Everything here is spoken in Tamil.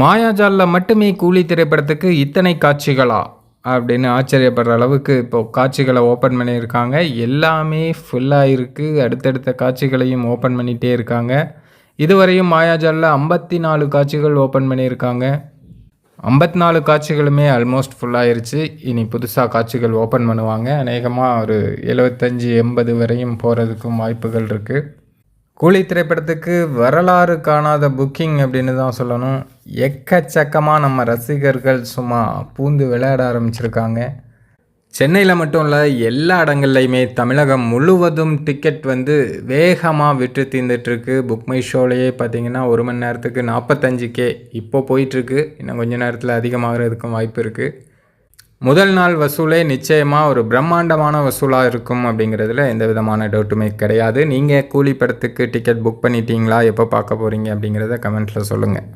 மாயாஜாலில் மட்டுமே கூலி திரைப்படத்துக்கு இத்தனை காட்சிகளா? அப்படின்னு ஆச்சரியப்படுற அளவுக்கு இப்போ காட்சிகளை ஓப்பன் பண்ணியிருக்காங்க. எல்லாமே ஃபுல்லாக இருக்குது அடுத்தடுத்த காட்சிகளையும் ஓப்பன் பண்ணிகிட்டே இருக்காங்க. இதுவரையும் மாயாஜாலில் ஐம்பத்தி நாலு காட்சிகள் ஓப்பன் பண்ணியிருக்காங்க. ஐம்பத்தி நாலு காட்சிகளுமே ஆல்மோஸ்ட் ஃபுல்லாகிருச்சு இனி புதுசாக காட்சிகள் ஓப்பன் பண்ணுவாங்க. அநேகமாக ஒரு எழுபத்தஞ்சி எண்பது வரையும் போகிறதுக்கும் வாய்ப்புகள் இருக்குது கூலி திரைப்படத்துக்கு வரலாறு காணாத புக்கிங் அப்படின்னு தான் சொல்லணும். எக்கச்சக்கமாக நம்ம ரசிகர்கள் சும்மா பூந்து விளையாட ஆரம்பிச்சிருக்காங்க. சென்னையில் மட்டும் இல்லை எல்லா இடங்கள்லையுமே தமிழகம் முழுவதும் டிக்கெட் வந்து வேகமாக விற்று தீர்ந்துட்டுருக்கு. புக் மை ஷோலையே பார்த்தீங்கன்னா ஒரு மணி நேரத்துக்கு நாற்பத்தஞ்சு கே இப்போ போயிட்டுருக்கு. இன்னும் கொஞ்ச நேரத்தில் அதிகமாகிறதுக்கும் வாய்ப்பு இருக்குது முதல் நாள் வசூலே நிச்சயமாக ஒரு பிரம்மாண்டமான வசூலாக இருக்கும் அப்படிங்கிறதுல எந்த விதமான டவுட்டுமே கிடையாது. நீங்கள் கூலி படத்துக்கு டிக்கெட் புக் பண்ணிட்டீங்களா? எப்போ பார்க்க போகிறீங்க அப்படிங்கிறத கமெண்ட்டில் சொல்லுங்கள்